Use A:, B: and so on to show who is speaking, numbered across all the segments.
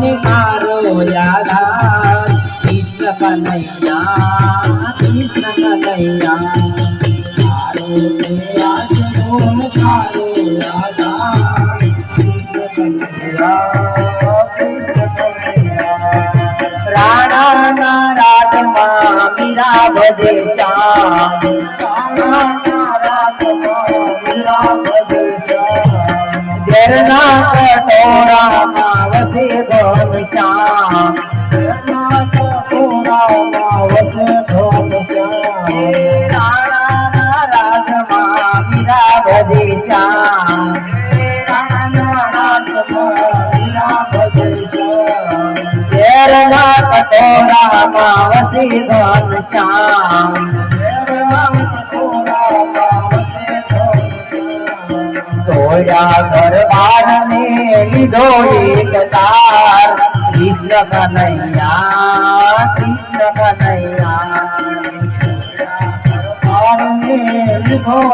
A: ને મારો યાદાર કૃષ્ણ કનૈયા કૃષ્ણ કનૈયા તારો કે આશરો ને મારો યાદાર કૃષ્ણ કનૈયા કૃષ્ણ કનૈયા મીરા શ્યામ રાણાના રાજમાં મીરા ભજે શ્યામ ઝરના કટોરામાં કટોરામાં વસે ઘનશ્યામ ધોયા ઘર ને લીધો એક તાર કૃષ્ણ કનૈયા તાર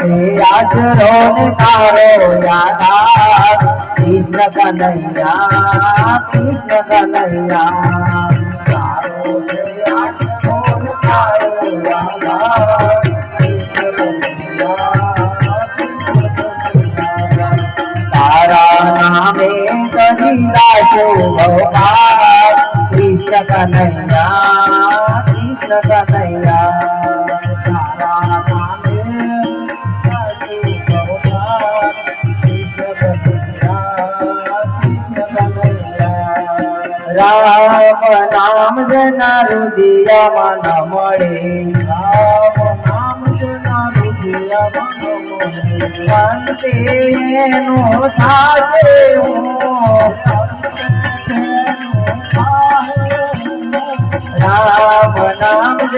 A: તે આશરો ને તારો યાદાર કૃષ્ણ કનૈયા કૃષ્ણ કનૈયા. કરી રાજો ભવકાર કૃષ્ણ કનૈયા કૃષ્ણ કનૈયા તારા નામે કરી ભવકાર કૃષ્ણ કનૈયા કૃષ્ણ કનૈયા રામ નામ જના રુદિયામાં ન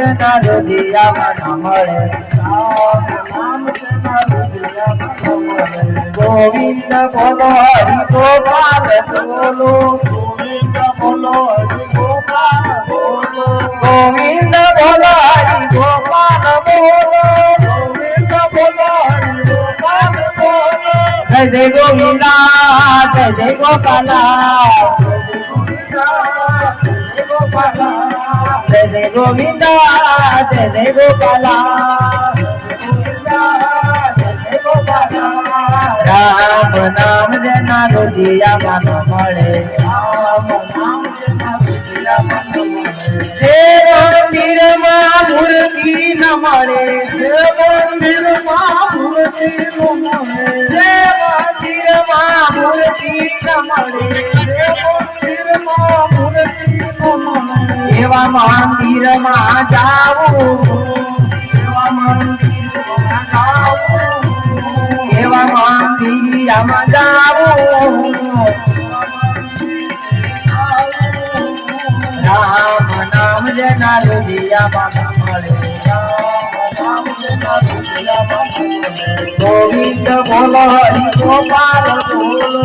A: નામ જના હૃદયમાં ન મળે રામ નામ જના હૃદયમાં ન મળે ગોવિંદ બોલો હરિ ગોપાલ બોલો ગોવિંદ બોલો હરિ ગોપાલ બોલો ગોવિંદ બોલો હરિ ગોપાલ બોલો ગોવિંદ બોલો હરિ ગોપાલ બોલો જય જય ગોવિંદા જય જય ગોપાલા જય જય ગોવિંદા જય જય ગોપાલા રામ નામ જના રોજિયામાં ન મળે રામ નામ જના રોજિયામાં ન મળે હે મંદિરમાં મૂર્તિ ન મળે હે મંદિરમાં મૂર્તિ ન મળે હે મંદિરમાં મૂર્તિ ન મળે હે મંદિરમાં જાવું એવા મંદિરમાં જાવું એવા મંદિરમાં જાવું. રામ નામ જના મળે. ગોવિંદ બોલો હરિ ગોપાલ બોલો.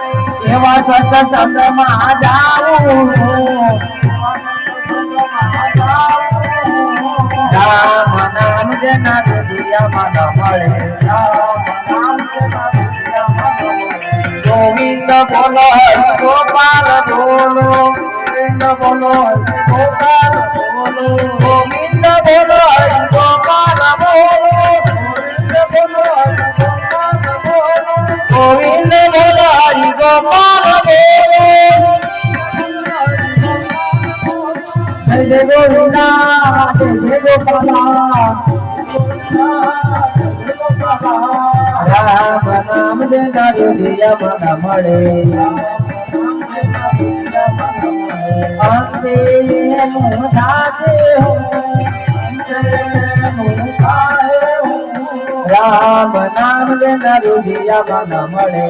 A: હે સત્સંગમાં હરિરત્ન મળે એવા સત્સંગમાં જાવું રામ નામ જેના રૂપિયા મને મળે રામ નામ જેના રૂપિયા મને મળે ગોવિંદ બોલો હરિ ગોપાલ બોલો ગોવિંદ બોલો હરિ ગોપાલ ગોવિંદા જય જય ગોપાલા રામ નામ દેના મને મળે. અંતે હું જાતે હું રામ નામ લેના રૂપિયા મને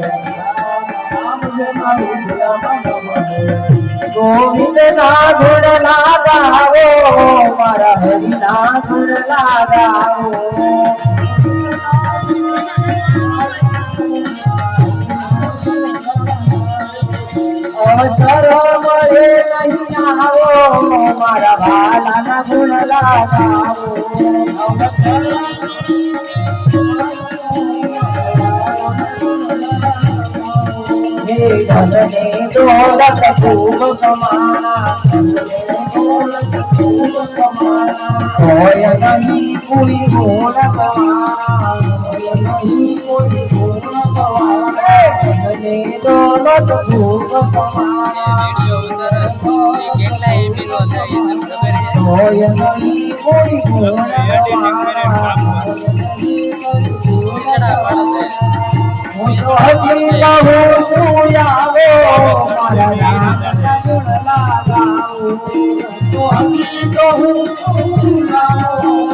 A: ગોવિંદ ના ગુણ લાગાવો મારા હરિ ના ગુણ લાગાવો અવસર મળે નહીં આવો મારા ભાલા ના ગુણ લાગાવો. ધનને દોલત ખૂબ કમાના હોય નહીં કોઈ ગુણ હોય નહીં કોઈ ગુણ કમાના ધનને દોલત ખૂબ કમાના હોય નહીં કોઈ ગુણ કમાના હું તો હજી કહું છું આવો મારા ગુણ લાગાવો તો હરી કહું છું આવો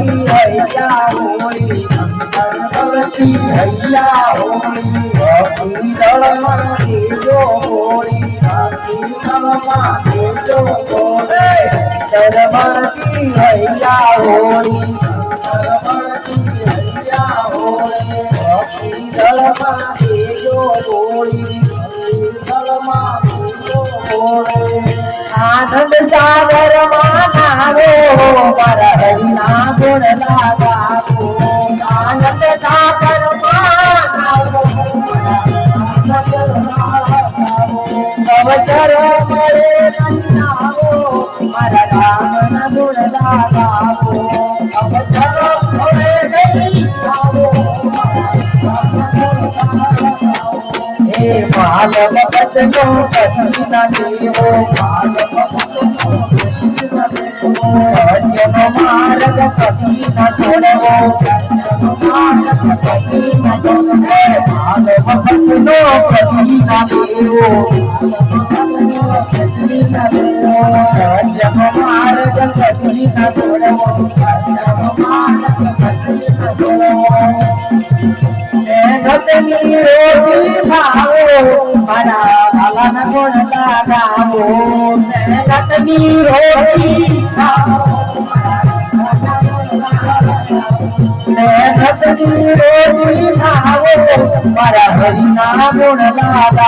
A: હૈયા હોળી બળતી હૈયા હોળી ભક્તિ દળમાં દેજો હોળી આનંદ સાગર નાવો મારા હરિના ગુણ લાગાવો આનંદમાં નાવો મળે આવો મારા રામના ગુણ લાગાવો અવસર મળે અન્યનો માર્ગ કથી ના મારા ભાલાના ગુણ લાગાવો મહેનતની રોટી મહેનતની રોટી ખાવો. મારા હરિના પરિવાર